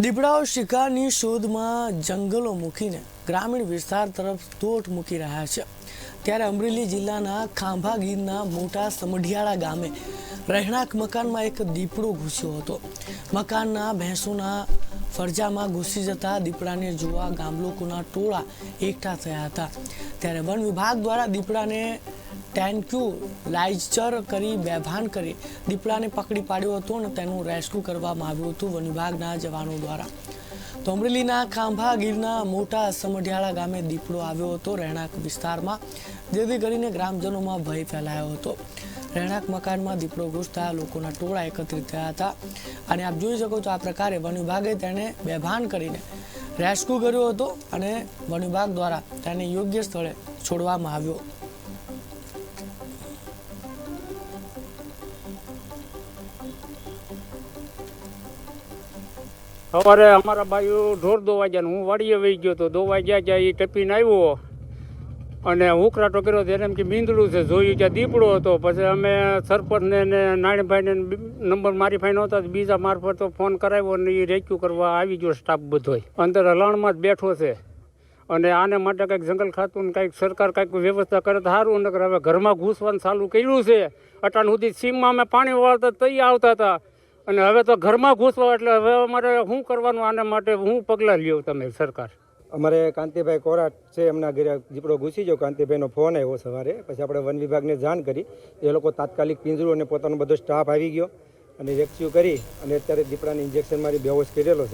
દીપડાઓ શિકારની શોધમાં જંગલો મૂકીને ગ્રામીણ વિસ્તાર તરફ દોટ મૂકી રહ્યા છે. ત્યારે અમરેલી જિલ્લાના ખાંભા ગીરના મોટા સમઢિયાળા ગામે રહેણાંક મકાનમાં એક દીપડો ઘૂસ્યો હતો. મકાનના ભેંસોના ફરજામાં ઘૂસી જતા દીપડાને જોવા ગામ લોકોના ટોળા એકઠા થયા હતા. ત્યારે વન વિભાગ દ્વારા દીપડાને ટેન્ક્યુ લાઇચર કરી બેભાન કરી દીપડાને પકડી પાડ્યો હતો અને તેનું રેસ્ક્યુ કરવામાં આવ્યું હતું વન વિભાગના જવાનો દ્વારા. તો અમરેલીના ખાંભા ગીરના મોટા સમઢિયાળા ગામે દીપડો આવ્યો હતો. રહેણાંક વિસ્તારમાં જેથી કરીને ગ્રામજનોમાં ભય ફેલાયો હતો. રહેણાંક મકાનમાં દીપડો ઘૂસતા લોકોના ટોળા એકત્રિત થયા હતા. અને આપ જોઈ શકો છો આ પ્રકારે વન વિભાગે તેને બેભાન કરીને રેસ્ક્યુ કર્યો હતો અને વન વિભાગ દ્વારા તેને યોગ્ય સ્થળે છોડવામાં આવ્યો. સવારે અમારા બાયુ ઢોર દોવા ગયા હું વાડીએ વહી ગયો તો દોવા ગયા ત્યાં એ ટપીને આવ્યો અને ઉકરાટો કર્યો ત્યારે એમ કે મીંદડું છે, જોયું ત્યાં દીપડો હતો. પછી અમે સરપંચને ને નાણીભાઈને નંબર મારી ફાઈ નહોતા બીજા મારફત તો ફોન કરાવ્યો ને એ રેક્યુ કરવા આવી ગયો સ્ટાફ બધોય. અંદર હલાણમાં જ બેઠો છે. અને આને માટે કંઈક જંગલ ખાતું ને કંઈક સરકાર કંઈક વ્યવસ્થા કરે તો સારું નકર હવે ઘરમાં ઘૂસવાનું ચાલુ કર્યું છે. અટાણ સુધી સીમમાં અમે પાણી વાળતા તૈયાર આવતા હતા. અને હવે તો ઘરમાં ઘૂસવા એટલે હવે અમારે શું કરવાનું આના માટે હું પગલાં લ્યો તમે સરકાર? અમારે કાંતિભાઈ કોરાટ છે, એમના ઘરે દીપડો ઘૂસી ગયો. કાંતિભાઈનો ફોન આવ્યો સવારે. પછી આપણે વન વિભાગને જાણ કરી. એ લોકો તાત્કાલિક પિંજરું અને પોતાનો બધો સ્ટાફ આવી ગયો અને રેસ્ક્યુ કરી અને અત્યારે દીપડાને ઇન્જેક્શન મારી બેહોશ કરેલો છે.